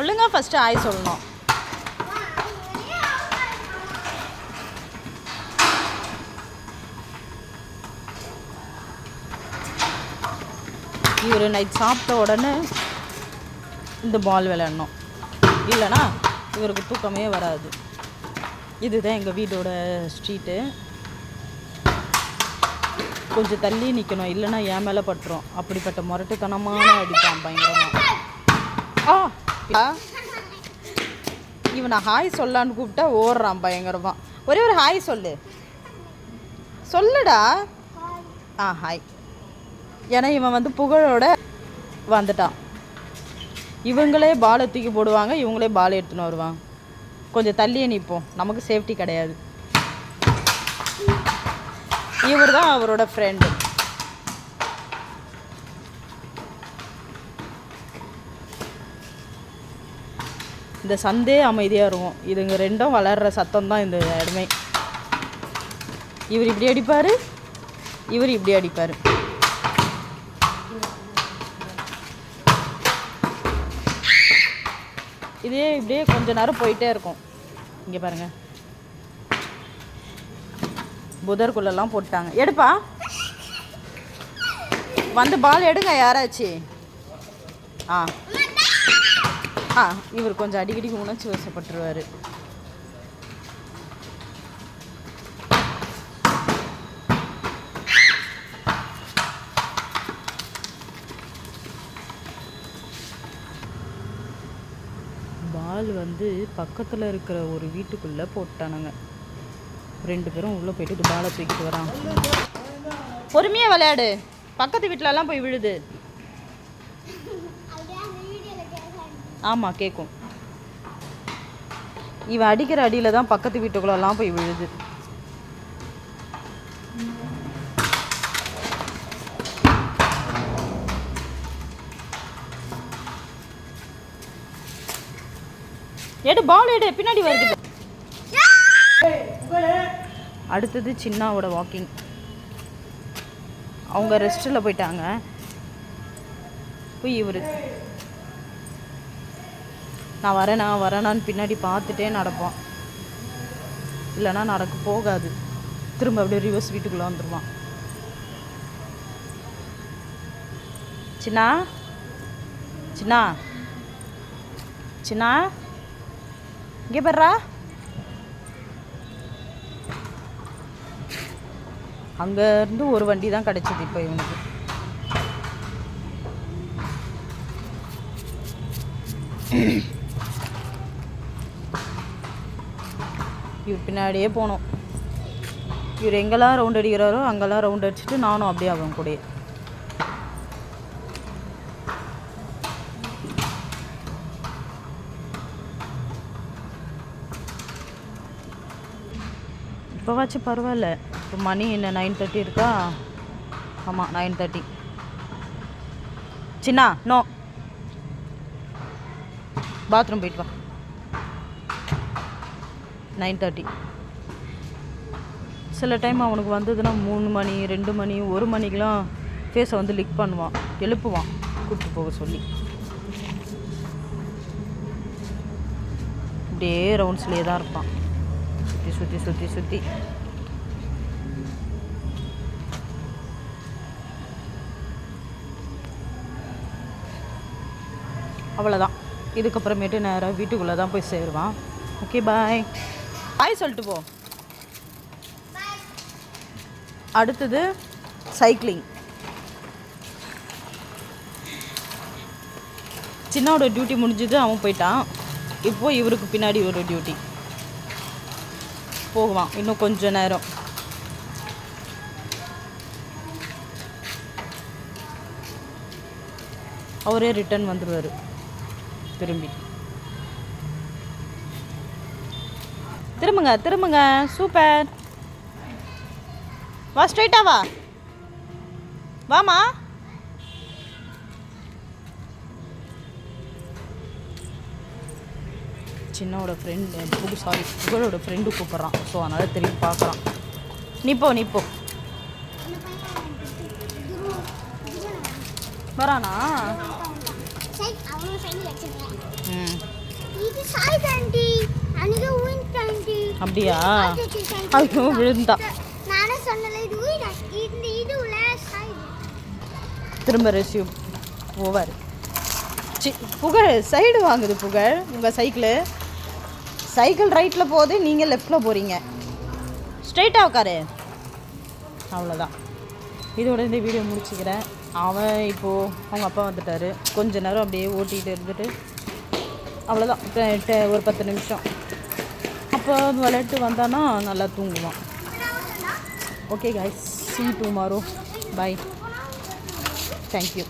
ஒழுங்கா ஃபஸ்ட்டு ஆய் சொல்லணும். இவர் நைட் சாப்பிட்ட உடனே இந்த பால் விளையாடணும். இல்லைனா இவருக்கு தூக்கமே வராது. இதுதான் எங்கள் வீட்டோட ஸ்ட்ரீட்டு கொஞ்சம் தள்ளி நிற்கணும் இல்லைன்னா என் மேலே பட்டுரும். அப்படிப்பட்ட முரட்டுத்தனமான அடிப்பான் பயங்கரமாக ஆ. இவனை ஹாய் சொல்லான்னு கூப்பிட்டா ஓடுறான் பயங்கரமாக ஒரே ஒரு ஹாய் சொல்லு. சொல்லுடா. ஆ ஹாய். ஏன்னா இவன் வந்து புகழோட வந்துட்டான். இவங்களே பாலை தூக்கி போடுவாங்க இவங்களே பால் எடுத்துன்னு வருவாங்க. கொஞ்சம் தள்ளியே நிற்போம் நமக்கு சேஃப்டி கிடையாது. இவர் தான் அவரோட ஃப்ரெண்டு இந்த சந்தே அமைதியாக இருக்கும். இதுங்க ரெண்டும் வளர்கிற சத்தம் தான் இந்த இடமே இவர் இப்படி அடிப்பார்? இவர் இப்படி அடிப்பார். இதே இப்படியே கொஞ்ச நேரம் போயிட்டே இருக்கும். இங்கே பாருங்க. புதர்குள்ளெல்லாம் போட்டாங்க. எடுப்பா. வந்து பால் எடுங்க யாராச்சு? ஆ. ஆ இவர் கொஞ்சம் அடிக்கடி உணர்ச்சி வசப்பட்டுருவார். பால் வந்து பக்கத்தில் இருக்கிற ஒரு வீட்டுக்குள்ளே போட்டானுங்க. ரெண்டு பேரும் உள்ளே போயிட்டு பாலை தூக்கிட்டு வரான். பொறுமையாக விளையாடு. பக்கத்து வீட்டிலலாம் போய் விழுது. ஆமாம் கேட்கும் இவன் அடிக்கிற அடியில் தான் பக்கத்து வீட்டுக்குள்ளெல்லாம் போய் விழுது. எடு பால் எடு பின்னாடி வருது அடுத்தது சின்னாவோட வாக்கிங் அவங்க ரெஸ்ட்டில் போயிட்டாங்க. போய் இவர் நான் வரேனா வரேனான்னு பின்னாடி பார்த்துட்டே நடப்பான். இல்லைனா நடக்க போகாது. திரும்ப அப்படியே ரிவர்ஸ் வீட்டுக்குள்ளே வந்துடுவான் சின்னா? சின்னா? சின்னா? இங்கே பெறா அங்கேருந்து ஒரு வண்டி தான் கிடச்சிது இப்போ இவனுக்கு. இவர் பின்னாடியே போனோம். இவர் எங்கெல்லாம் ரவுண்ட் அடிக்கிறாரோ அங்கெல்லாம் ரவுண்ட் அடிச்சுட்டு நானும் அப்படியே அவன் கூடயே. இப்போவாச்சும் பரவாயில்ல. இப்போ மணி என்ன நைன் தேர்ட்டி இருக்கா? ஆமாம் nine thirty Chinna no bathroom போயிட்டு வா. Nine thirty. சில டைம் அவனுக்கு வந்ததுன்னா மூணு மணி ரெண்டு மணி ஒரு மணிக்கெலாம் ஃபேஸை வந்து லிக் பண்ணுவான் எழுப்புவான் கூப்பிட்டு போக சொல்லி. அப்படியே ரவுண்ட்ஸ்லேயே தான் இருப்பான். சுற்றி சுற்றி சுற்றி சுற்றி அவ்வளோதான் இதுக்கப்புறமேட்டு நேராக வீட்டுக்குள்ளே தான் போய் சேருவான். ஓகே பாய் பாய் சொல்லிட்டு போ. அடுத்தது சைக்கிளிங். சின்னோட டியூட்டி முடிஞ்சது அவன் போயிட்டான். இப்போது இவருக்கு பின்னாடி ஒரு டியூட்டி. போகுவான் இன்னும் கொஞ்ச நேரம். அவரே ரிட்டர்ன் வந்துடுவார் திரும்பி. திரும்புங்க திரும்புங்க. சூப்பர் வா ஸ்ட்ரைட்டா வா. வாமா சின்னோட ஃப்ரெண்டு புகு சாரி புகழோட ஃப்ரெண்டு கூப்பிட்றான். ஸோ அதனால் திரும்பி பார்க்குறான். நிப்போ நிப்போ வரானா? ம். அப்படியா? ஐயோ விழுந்தா. திரும்ப resume over C Pugazh side வாங்குது புகழ். உங்கள் சைக்கிளு சைக்கிள் ரைட்டில் போகுது நீங்கள் லெஃப்டில் போகிறீங்க ஸ்ட்ரைட்டாக உட்காரு. அவ்வளோதான் இதோட இந்த வீடியோ முடிச்சுக்கிறேன். அவன் இப்போது அவங்க அப்பா வந்துட்டாரு. கொஞ்ச நேரம் அப்படியே ஓட்டிகிட்டு இருந்துட்டு அவ்வளோதான் ஒரு பத்து நிமிஷம். அப்போ விளையாட்டு வந்தானா நல்லா தூங்குவான். Okay guys. See tomorrow bye thank you